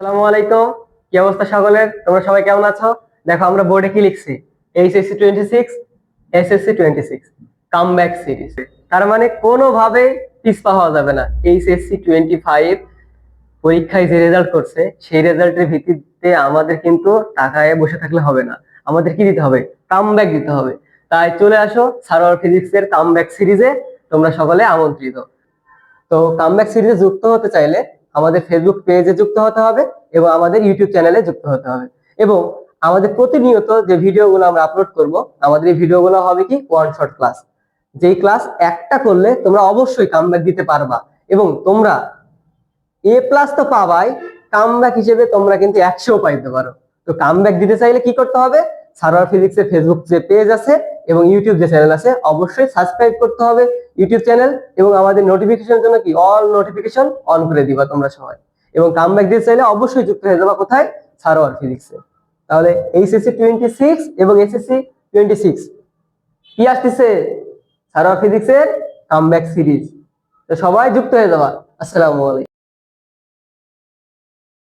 আসসালামু আলাইকুম। কি অবস্থা সকলের? তোমরা সবাই কেমন আছো? দেখো, আমরা বোর্ডে কি লিখছি? HSC twenty six SSC twenty six come back series তার মানে কোনোভাবে পিছপা হওয়া যাবে না। এইচএসসি টোয়েন্টি ফাইভ পরীক্ষায় যে রেজাল্ট করছে, সেই রেজাল্টের ভিত্তিতে আমাদের কিন্তু টাকায় বসে থাকলে হবে না। আমাদের কি দিতে হবে? কাম ব্যাক দিতে হবে। তাই চলে আসো সারোয়ার ফিজিক্সের কাম ব্যাক সিরিজে তোমরা সকলে আমন্ত্রিত। তো কামব্যাক সিরিজে যুক্ত হতে চাইলে আমাদের ফেসবুক পেজে যুক্ত হতে হবে এবং আমাদের ইউটিউব চ্যানেলে যুক্ত হতে হবে। এবং আমাদের প্রতিনিয়ত যে ভিডিওগুলো আমরা আপলোড করব, আমাদের এই ভিডিওগুলো হবে কি ওয়ান শট ক্লাস যেই ক্লাস একটা করলে তোমরা অবশ্যই কামব্যাক দিতে পারবা এবং তোমরা এ প্লাস তো পাবাই কামব্যাক হিসেবে তোমরা কিন্তু একশো পাইতে পারো। তো কামব্যাক দিতে চাইলে কি করতে হবে? সার্ভার ফিজিক্সের ফেসবুক যে পেজ আছে এবং ইউটিউব যে চ্যানেল আছে, অবশ্যই সাবস্ক্রাইব করতে হবে ইউটিউব চ্যানেল এবং আমাদের নোটিফিকেশনের জন্য কি? অল নোটিফিকেশন অন করে দিবা তোমরা সবাই। এবং কামব্যাক দিতে চাইলে অবশ্যই যুক্ত হয়ে যাবা কোথায়? সারোয়ার ফিজিক্সে তাহলে এইচএসসি টোয়েন্টি সিক্স এবং এসএসসি টোয়েন্টি সিক্স কি আসতেছে? সারোয়ার ফিজিক্সের কামব্যাক সিরিজ তো সবাই যুক্ত হয়ে যাবা। আসসালামু আলাইকুম।